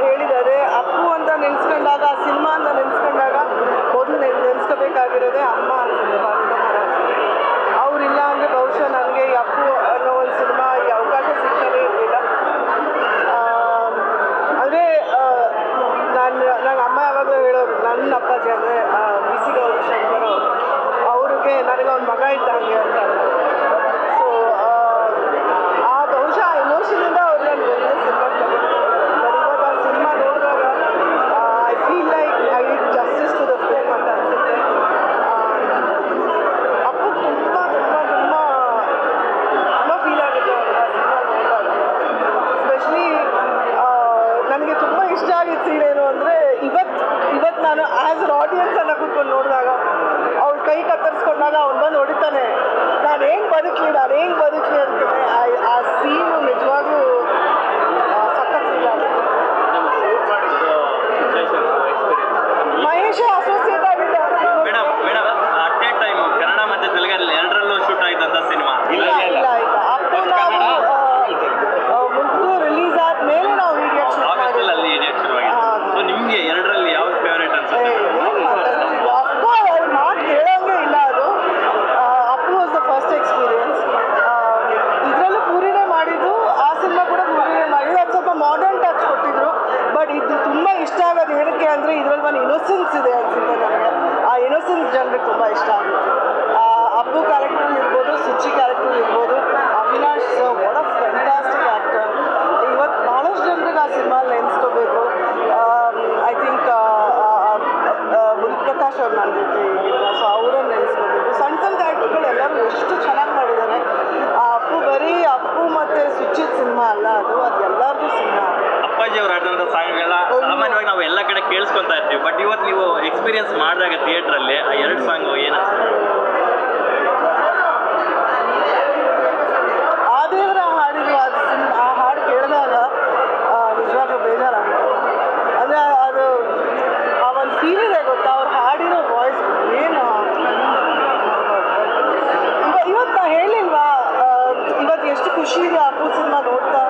ಹೇಳಿದ್ದಾರೆ ಅಪ್ಪು ಅಂತ ನೆನೆಸ್ಕೊಂಡಾಗ ಆ ಸಿನಿಮಾ ಅಂತ ನೆನೆಸ್ಕೊಂಡಾಗ ಮೊದಲು ನೆನೆಸ್ಕೋಬೇಕಾಗಿರೋದೇ ಅಮ್ಮ ಅನ್ಸುತ್ತೆ ಅವರಿಲ್ಲ ಅಂದರೆ ಬಹುಶಃ ನನಗೆ ಈ ಅಪ್ಪು ಅನ್ನೋ ಒಂದು ಸಿನಿಮಾ ಈ ಅವಕಾಶ ಸಿಗ್ತಾನೆ ಇರಲಿಲ್ಲ ಅಂದರೆ ನಾನು ನನ್ನ ಅಮ್ಮ ಯಾವಾಗಲೂ ಹೇಳೋರು ನನ್ನ ಅಪ್ಪಾಜಿ ಅಂದರೆ ಬಿಸಿಗೌಡ ಶಂಕರ್ ಅವ್ರಿಗೆ ನನಗೆ ಒಂದು ಮಗ ಇದ್ದಾಗ ಸರ್ ಆಡಿಯನ್ಸ್ ಅನ್ನ ಕೂತ್ಕೊಂಡು ನೋಡಿದಾಗ ಅವ್ಳ ಕೈ ಕತ್ತರಿಸ್ಕೊಂಡಾಗ ಅವ್ನು ಬಂದು ಹೊಡಿತಾನೆ. ನಾನು ಹೆಂಗೆ ಬದುಕಲಿ, ನಾನು ಹೆಂಗೆ ಬದುಕಲಿ ಅಂತಾನೆ. ಆ ಸೀನು ನಿಜವಾಗ್ಲೂ ಎಕ್ಸ್ಪೀರಿಯನ್ಸ್ ಮಾಡಿದಾಗ ಥಿಯೇಟ್ರಲ್ಲಿ ಆ ಎರಡು ಸಾಂಗು ಏನು ಆ ದೇವರ ಹಾಡಿಗೆ ಅದು ಸಿನ್ ಆ ಹಾಡು ಕೇಳಿದಾಗ ನಿಜವಾಗ್ಲೂ ಬೇಜಾರಾಗುತ್ತೆ ಅಂದರೆ ಅದು ಆ ಒಂದು ಫೀಲ್ ಇದೆ ಗೊತ್ತಾ? ಅವ್ರು ಹಾಡಿರೋ ವಾಯ್ಸ್ ಏನು? ಇವತ್ತು ನಾ ಹೇಳಿಲ್ವಾ ಇವತ್ತು ಎಷ್ಟು ಖುಷಿ ಇದೆ ಅಪ್ಪು ಸಿನಿಮಾ ನೋಡ್ತಾ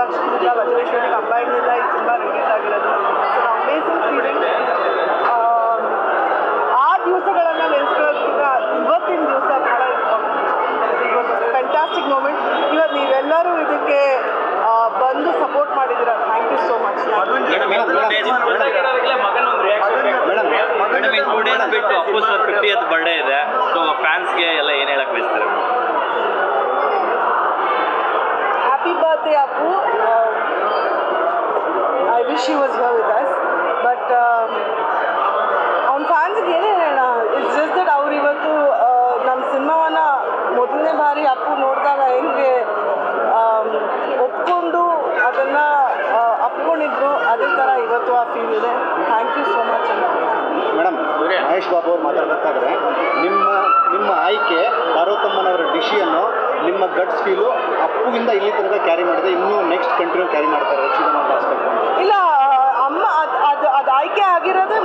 ಪ್ರೊಡಕ್ಷನ್ಸ್ ಎಲ್ಲ ಇದು ತುಂಬ ರಿಲೀಸ್ ಆಗಿರೋದು ಸೊ ಅಮೇಸಿಂಗ್ ಫೀಲಿಂಗ್ ಆ ದಿವಸಗಳನ್ನು ನೆನೆಸ್ಕೊಳ್ಳೋದ್ರಿಂದ ಇವತ್ತಿನ ದಿವಸ ಬಹಳ ಫ್ಯಾಂಟಾಸ್ಟಿಕ್ ಮೂಮೆಂಟ್ ಇವತ್ತು ನೀವೆಲ್ಲರೂ ಇದಕ್ಕೆ ಬಂದು support ಮಾಡಿದಿರ thank you so much madam two days ಬಿಟ್ಟು ಅಪ್ಪು ಸರ್ ಫಿಫ್ಟಿಯತ್ ಬರ್ಡೇ ಇದೆ ಸೊ ಫ್ಯಾನ್ಸ್ಗೆ ಎಲ್ಲ ಏನು ಹೇಳಕ್ ಬಯಸ್ತಾರೆ birthday, Apu. Um, I wish he was here with us. But ಅವ್ನ ಫ್ಯಾನ್ಸ್ಗೆ ಏನೇ ಹೇಳೋಣ ಇಟ್ಸ್ ಜಸ್ಟ್ ದಟ್ ಅವ್ರು ಇವತ್ತು ನಮ್ಮ ಸಿನಿಮಾವನ್ನ ಮೊದಲನೇ ಬಾರಿ ಅಪ್ಪು ನೋಡಿದಾಗ ಹೆಂಗೆ ಒಪ್ಕೊಂಡು ಅದನ್ನು ಅಪ್ಕೊಂಡಿದ್ರು ಅದೇ ಥರ ಇವತ್ತು ಆ ಫೀಲ್ ಇದೆ ಥ್ಯಾಂಕ್ ಯು ಸೋ ಮಚ್ ಅಂತ ಮೇಡಮ್ ಮಹೇಶ್ ಬಾಬು ಅವ್ರು ಮಾತಾಡಬೇಕಾದ್ರೆ ನಿಮ್ಮ ನಿಮ್ಮ ಆಯ್ಕೆ ಪಾರ್ವತಮ್ಮನವರ ಡಿಶಿಯನ್ನು ನಿಮ್ಮ ಗಟ್ಸ್ ಫೀಲು ಅಪ್ಪುವಿಂದ ಇಲ್ಲಿ ತನಕ ಕ್ಯಾರಿ ಮಾಡಿದೆ. ಇನ್ನೂ ನೆಕ್ಸ್ಟ್ ಕಂಟಿನ್ಯೂ ಕ್ಯಾರಿ ಮಾಡ್ತಾರೆ. ಇಲ್ಲ ಅಮ್ಮ ಅದು ಅದು ಆಯ್ಕೆ ಆಗಿರೋದು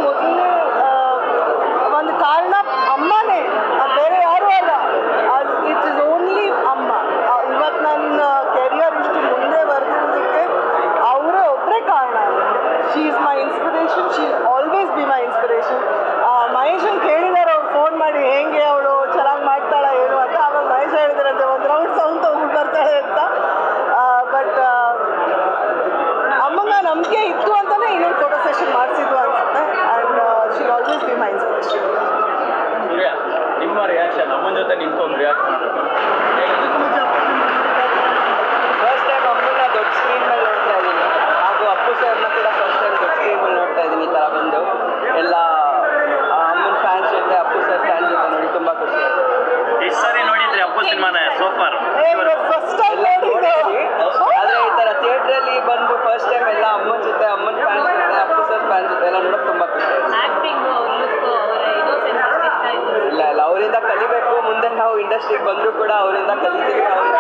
ಇಂಡಸ್ಟ್ರಿಗೆ ಬಂದ್ರು ಕೂಡ ಅವರಿಂದ ಕಲಿತೀವಿ ಅವರಿಂದ